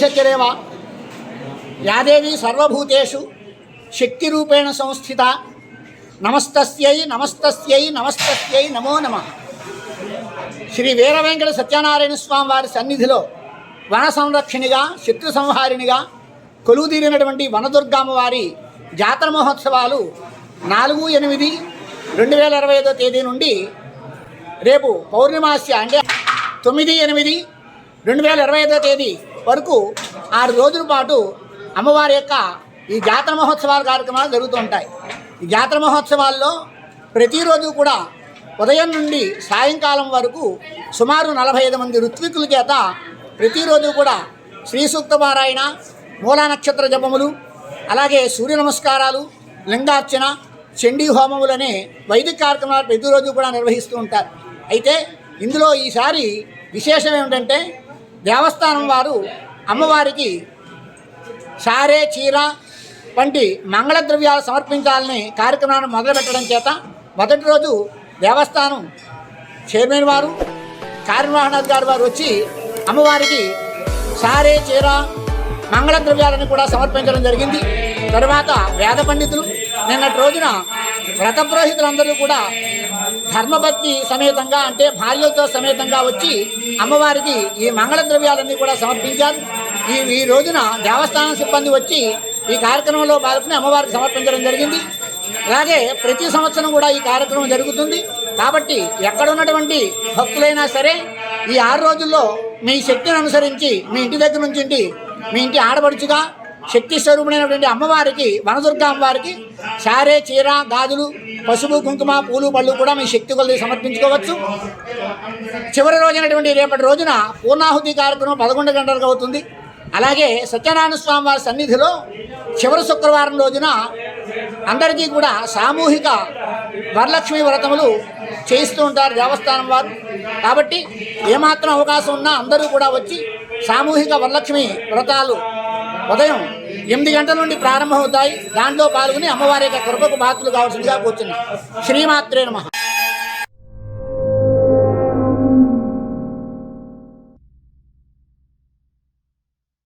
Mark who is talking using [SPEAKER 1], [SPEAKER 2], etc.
[SPEAKER 1] ఉపనిషత్తురేవ యాదేవి సర్వభూతేషు శక్తిరూపేణ సంస్థిత. నమస్తస్యై నమస్తస్యై నమస్తస్యై నమో నమ. శ్రీ వీరవెంకట సత్యనారాయణ స్వామి వారి సన్నిధిలో వన సంరక్షణిగా శత్రు సంహారిణిగా కొలువుదీరినటువంటి వనదుర్గమ్మ వారి జాతర మహోత్సవాలు నాలుగు ఎనిమిది రెండు వేల ఇరవై ఐదో తేదీ నుండి రేపు పౌర్ణిమాస్య అంటే తొమ్మిది ఎనిమిది రెండు వేల ఇరవై ఐదో తేదీ వరకు ఆరు రోజుల పాటు అమ్మవారి యొక్క ఈ జాతర మహోత్సవాల కార్యక్రమాలు జరుగుతూ ఉంటాయి. ఈ జాతర మహోత్సవాల్లో ప్రతిరోజు కూడా ఉదయం నుండి సాయంకాలం వరకు సుమారు నలభై ఐదు మంది ఋత్వికుల చేత ప్రతిరోజు కూడా శ్రీ సూక్తపారాయణ మూలా నక్షత్ర జపములు అలాగే సూర్య నమస్కారాలు లింగార్చన చండీ హోమములనే వైదిక కార్యక్రమాలు ప్రతిరోజు కూడా నిర్వహిస్తూ ఉంటారు. అయితే ఇందులో ఈసారి విశేషం ఏమిటంటే దేవస్థానం వారు అమ్మవారికి సారే చీర వంటి మంగళ ద్రవ్యాలు సమర్పించాలని కార్యక్రమాన్ని మొదలుపెట్టడం చేత మొదటి రోజు దేవస్థానం చైర్మన్ వారు కార్యనిర్వహణాధికారి వారు వచ్చి అమ్మవారికి సారే చీర మంగళ ద్రవ్యాలను కూడా సమర్పించడం జరిగింది. తర్వాత వేద పండితులు నిన్నటి రోజున వ్రత పురోహితులందరూ కూడా ధర్మభక్తి సమేతంగా అంటే భార్యలతో సమేతంగా వచ్చి అమ్మవారికి ఈ మంగళ ద్రవ్యాలన్నీ కూడా సమర్పించారు. ఈ ఈ రోజున దేవస్థానం సిబ్బంది వచ్చి ఈ కార్యక్రమంలో పాల్గొని అమ్మవారికి సమర్పించడం జరిగింది. అలాగే ప్రతి సంవత్సరం కూడా ఈ కార్యక్రమం జరుగుతుంది. కాబట్టి ఎక్కడ ఉన్నటువంటి భక్తులైనా సరే ఈ ఆరు రోజుల్లో మీ శక్తిని అనుసరించి మీ ఇంటి దగ్గర నుంచి మీ ఇంటి ఆడబడుచుగా శక్తి స్వరూపుడైనటువంటి అమ్మవారికి వనదుర్గ అమ్మవారికి శారే చీర గాజులు పసుపు కుంకుమ పూలు పళ్ళు కూడా మీ శక్తి కొలది సమర్పించుకోవచ్చు. చివరి రోజైనటువంటి రేపటి రోజున పూర్ణాహుతి కార్యక్రమం పదకొండు గంటలకు అవుతుంది. అలాగే సత్యనారాయణ స్వామి వారి సన్నిధిలో చివరి శుక్రవారం రోజున అందరికీ కూడా సామూహిక వరలక్ష్మి వ్రతములు చేయిస్తూ ఉంటారు దేవస్థానం వారు. కాబట్టి ఏమాత్రం అవకాశం ఉన్నా అందరూ కూడా వచ్చి సామూహిక వరలక్ష్మి వ్రతాలు ఉదయం ఎనిమిది గంటల నుండి ప్రారంభమవుతాయి. దాంట్లో పాల్గొని అమ్మవారి యొక్క కృపకు బాధ్యులు కావాల్సిందిగా కూర్చున్నాం. శ్రీమాత్రే నమ.